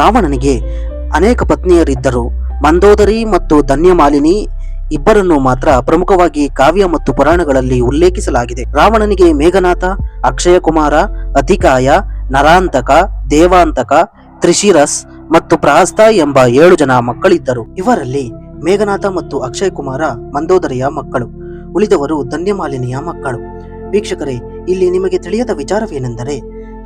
ರಾವಣನಿಗೆ ಅನೇಕ ಪತ್ನಿಯರಿದ್ದರು. ಮಂದೋದರಿ ಮತ್ತು ಧನ್ಯಮಾಲಿನಿ ಇಬ್ಬರನ್ನು ಮಾತ್ರ ಪ್ರಮುಖವಾಗಿ ಕಾವ್ಯ ಮತ್ತು ಪುರಾಣಗಳಲ್ಲಿ ಉಲ್ಲೇಖಿಸಲಾಗಿದೆ. ರಾವಣನಿಗೆ ಮೇಘನಾಥ ಅಕ್ಷಯ ಕುಮಾರ ಅತಿಕಾಯ, ನರಾಂತಕ, ದೇವಾಂತಕ, ತ್ರಿಶಿರಸ್ ಮತ್ತು ಪ್ರಹಸ್ತ ಎಂಬ ಏಳು ಜನ ಮಕ್ಕಳಿದ್ದರು. ಇವರಲ್ಲಿ ಮೇಘನಾಥ ಮತ್ತು ಅಕ್ಷಯ್ ಕುಮಾರ ಮಂದೋದರಿಯ ಮಕ್ಕಳು, ಉಳಿದವರು ಧನ್ಯಮಾಲಿನಿಯ ಮಕ್ಕಳು. ವೀಕ್ಷಕರೇ, ಇಲ್ಲಿ ನಿಮಗೆ ತಿಳಿಯದ ವಿಚಾರವೇನೆಂದರೆ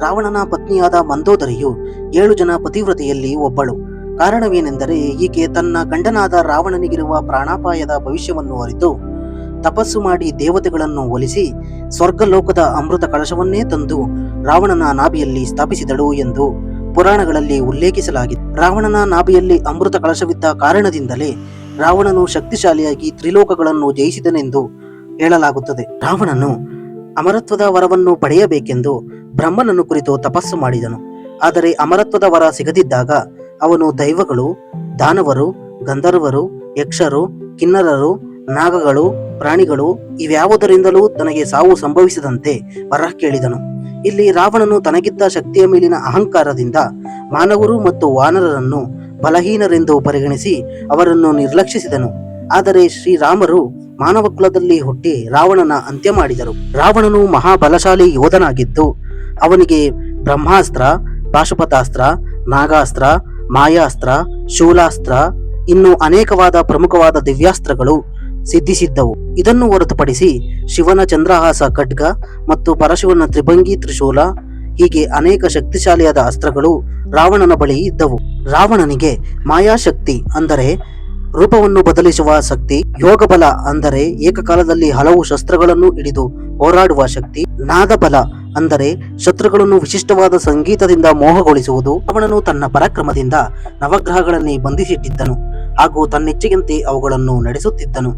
ರಾವಣನ ಪತ್ನಿಯಾದ ಮಂದೋದರಿಯು ಏಳು ಜನ ಪತಿವ್ರತೆಯಲ್ಲಿ ಒಬ್ಬಳು. ಕಾರಣವೇನೆಂದರೆ ಈಕೆ ತನ್ನ ಗಂಡನಾದ ರಾವಣನಿಗಿರುವ ಪ್ರಾಣಾಪಾಯದ ಭವಿಷ್ಯವನ್ನು ಅರಿತು ತಪಸ್ಸು ಮಾಡಿ ದೇವತೆಗಳನ್ನು ಒಲಿಸಿ ಸ್ವರ್ಗಲೋಕದ ಅಮೃತ ಕಳಶವನ್ನೇ ತಂದು ರಾವಣನ ನಾಭಿಯಲ್ಲಿ ಸ್ಥಾಪಿಸಿದಳು ಎಂದು ಪುರಾಣಗಳಲ್ಲಿ ಉಲ್ಲೇಖಿಸಲಾಗಿದೆ. ರಾವಣನ ನಾಭಿಯಲ್ಲಿ ಅಮೃತ ಕಳಶವಿದ್ದ ಕಾರಣದಿಂದಲೇ ರಾವಣನು ಶಕ್ತಿಶಾಲಿಯಾಗಿ ತ್ರಿಲೋಕಗಳನ್ನು ಜಯಿಸಿದನೆಂದು ಹೇಳಲಾಗುತ್ತದೆ. ರಾವಣನು ಅಮರತ್ವದ ವರವನ್ನು ಪಡೆಯಬೇಕೆಂದು ಬ್ರಹ್ಮನನ್ನು ಕುರಿತು ತಪಸ್ಸು ಮಾಡಿದನು. ಆದರೆ ಅಮರತ್ವದ ವರ ಸಿಗದಿದ್ದಾಗ ಅವನು ದೈವಗಳು, ದಾನವರು, ಗಂಧರ್ವರು, ಯಕ್ಷರು, ಕಿನ್ನರರು, ನಾಗಗಳು, ಪ್ರಾಣಿಗಳು ಇವ್ಯಾವುದರಿಂದಲೂ ತನಗೆ ಸಾವು ಸಂಭವಿಸದಂತೆ ವರ ಕೇಳಿದನು. ಇಲ್ಲಿ ರಾವಣನು ತನಗಿದ್ದ ಶಕ್ತಿಯ ಮೇಲಿನ ಅಹಂಕಾರದಿಂದ ಮಾನವರು ಮತ್ತು ವಾನರರನ್ನು ಬಲಹೀನರೆಂದು ಪರಿಗಣಿಸಿ ಅವರನ್ನು ನಿರ್ಲಕ್ಷಿಸಿದನು. ಆದರೆ ಶ್ರೀರಾಮರು ಮಾನವ ಕುಲದಲ್ಲಿ ಹುಟ್ಟಿ ರಾವಣನ ಅಂತ್ಯ ಮಾಡಿದರು. ರಾವಣನು ಮಹಾಬಲಶಾಲಿ ಯೋಧನಾಗಿದ್ದು, ಅವನಿಗೆ ಬ್ರಹ್ಮಾಸ್ತ್ರ, ಪಾಶುಪತಾಸ್ತ್ರ, ನಾಗಾಸ್ತ್ರ, ಮಾಯಾಸ್ತ್ರ, ಶೂಲಾಸ್ತ್ರ, ಇನ್ನು ಅನೇಕವಾದ ಪ್ರಮುಖವಾದ ದಿವ್ಯಾಸ್ತ್ರಗಳು ಸಿದ್ಧಿಸಿದ್ದವು. ಇದನ್ನು ಹೊರತುಪಡಿಸಿ ಶಿವನ ಚಂದ್ರಹಾಸ ಖಡ್ಗ ಮತ್ತು ಪರಶಿವನ ತ್ರಿಭಂಗಿ ತ್ರಿಶೂಲ, ಹೀಗೆ ಅನೇಕ ಶಕ್ತಿಶಾಲಿಯಾದ ಅಸ್ತ್ರಗಳು ರಾವಣನ ಬಳಿ ಇದ್ದವು. ರಾವಣನಿಗೆ ಮಾಯಾಶಕ್ತಿ ಅಂದರೆ ರೂಪವನ್ನು ಬದಲಿಸುವ ಶಕ್ತಿ, ಯೋಗಬಲ ಅಂದರೆ ಏಕಕಾಲದಲ್ಲಿ ಹಲವು ಶಸ್ತ್ರಗಳನ್ನು ಹಿಡಿದು ಹೋರಾಡುವ ಶಕ್ತಿ, ನಾದಬಲ ಅಂದರೆ ಶತ್ರುಗಳನ್ನು ವಿಶಿಷ್ಟವಾದ ಸಂಗೀತದಿಂದ ಮೋಹಗೊಳಿಸುವುದು. ಅವನನು ತನ್ನ ಪರಾಕ್ರಮದಿಂದ ನವಗ್ರಹಗಳನ್ನೇ ಬಂಧಿಸಿಟ್ಟಿದ್ದನು ಹಾಗೂ ತನ್ನಿಚ್ಛೆಯಂತೆ ಅವುಗಳನ್ನು ನಡೆಸುತ್ತಿದ್ದನು.